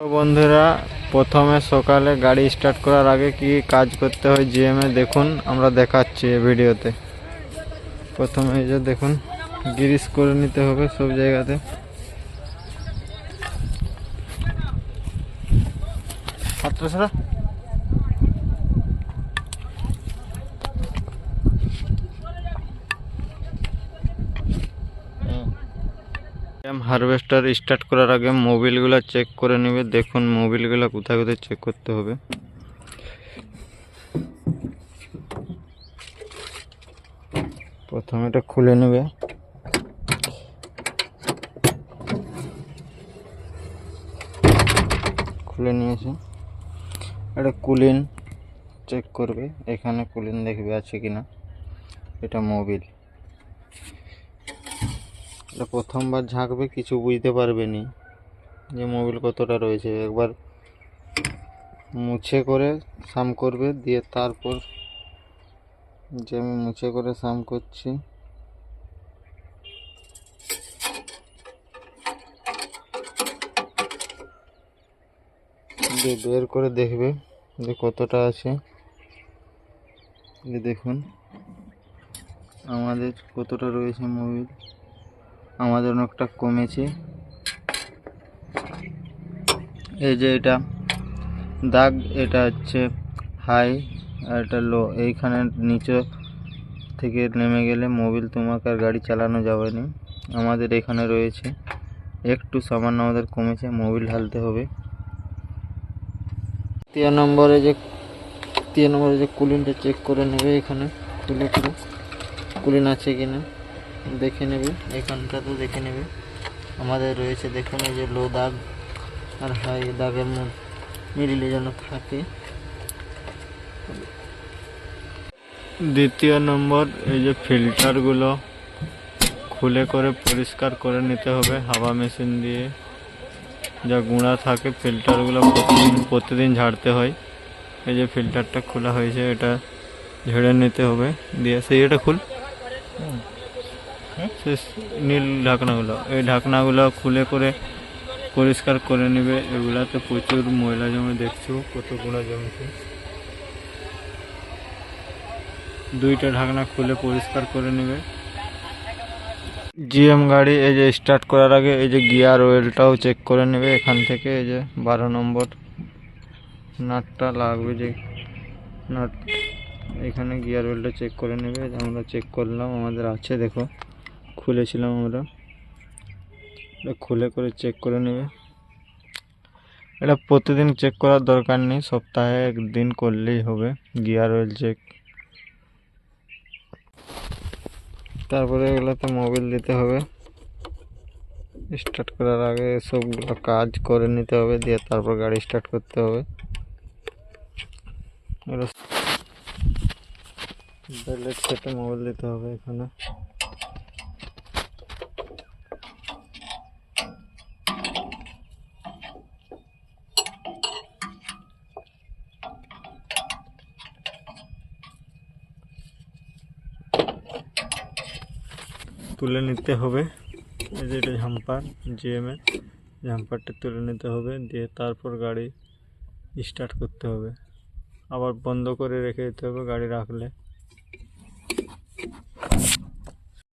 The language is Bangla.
বন্ধুরা, প্রথমে সকালে গাড়ি স্টার্ট করার আগে কি কাজ করতে হয় জিএমে দেখুন, আমরা দেখাচ্ছি ভিডিওতে। প্রথমে এই যে দেখুন, গ্রিস করে নিতে হবে সব জায়গাতে। হাতটা ছাড়া হারভেস্টার স্টার্ট করার আগে মোবিলগুলো চেক করে নেবে। দেখুন মোবিলগুলো কোথায় কোথায় চেক করতে হবে। প্রথমে এটা খুলে নেবে। খুলে নিয়েছে। এটা কুলিন চেক করবে। এখানে কুলিন দেখবে আছে কিনা। এটা মোবিল প্রথমবার ঝাঁকবে, কিছু বুঝতে পারবে নি যে মোবিল কতটা রয়েছে। একবার মুছে করে সাম করবে, দিয়ে তারপর যে আমি মুছে করে সাম করছি, দিয়ে বের করে দেখবে যে কতটা আছে। দেখুন, আমাদের কতটা রয়েছে মোবিল। আমাদের অনেকটা কমেছে। এই যে এটা দাগ, এটা হচ্ছে হাই আর এটা লো এইখানে নিচে থেকে নেমে গেলে মোবিল তোমাকে আর গাড়ি চালানো যাবে না। আমাদের এখানে রয়েছে। একটু সামান্য আমাদের কমেছে মোবিল ঢালতে হবে। তিন নম্বরে যে তিন নম্বরে যে কুলিনটা চেক করে নেবে এখানে। কুলিন আছে কিনা? দেখে নেবে এখানটা তো দেখে নেবে। আমাদের রয়েছে দেখুন এই যে লো দাগ আর হাই দাগের মিডিলে যেন থাকে। দ্বিতীয় নম্বর, এই যে ফিল্টারগুলো খুলে করে পরিষ্কার করে নিতে হবে হাওয়া মেশিন দিয়ে। যা গুঁড়া থাকে, ফিল্টারগুলো প্রতিদিন প্রতিদিন ঝাড়তে হয়। এই যে ফিল্টারটা খোলা হয়েছে, এটা ঝেড়ে নিতে হবে। দিয়ে, সেই এটা খুল। সে নীল ঢাকনাগুলো, এই ঢাকনাগুলো খুলে করে পরিষ্কার করে নেবে। এগুলাতে প্রচুর ময়লা জমে, দেখছ কত গুঁড়া জমেছে। দুইটা ঢাকনা খুলে পরিষ্কার করে নেবে। জিএম গাড়ি এই যে স্টার্ট করার আগে এই যে গিয়ার অয়েলটাও চেক করে নেবে। এখান থেকে এই যে বারো নম্বর নাটটা লাগবে যে নাট, এখানে গিয়ার অয়েলটা চেক করে নেবে। আমরা চেক করলাম, আমাদের আছে, দেখো। খুলেছিলাম আমরা। এটা খুলে করে চেক করে নেবে। এটা প্রতিদিন চেক করার দরকার নেই, সপ্তাহে একদিন করলেই হবে গিয়ার অয়েল চেক তারপরে এগুলোতে মোবিল দিতে হবে। স্টার্ট করার আগে সবগুলো কাজ করে নিতে হবে, দিয়ে তারপর গাড়ি স্টার্ট করতে হবে। বেলেট সেটে মোবিল দিতে হবে এখানে। তুলে নিতে হবে। এই যে এটা ঝাম্পার জিএমের ঝাম্পারটা তুলে নিতে হবে, দিয়ে তারপর গাড়ি স্টার্ট করতে হবে। আবার বন্ধ করে রেখে দিতে হবে গাড়ি রাখলে।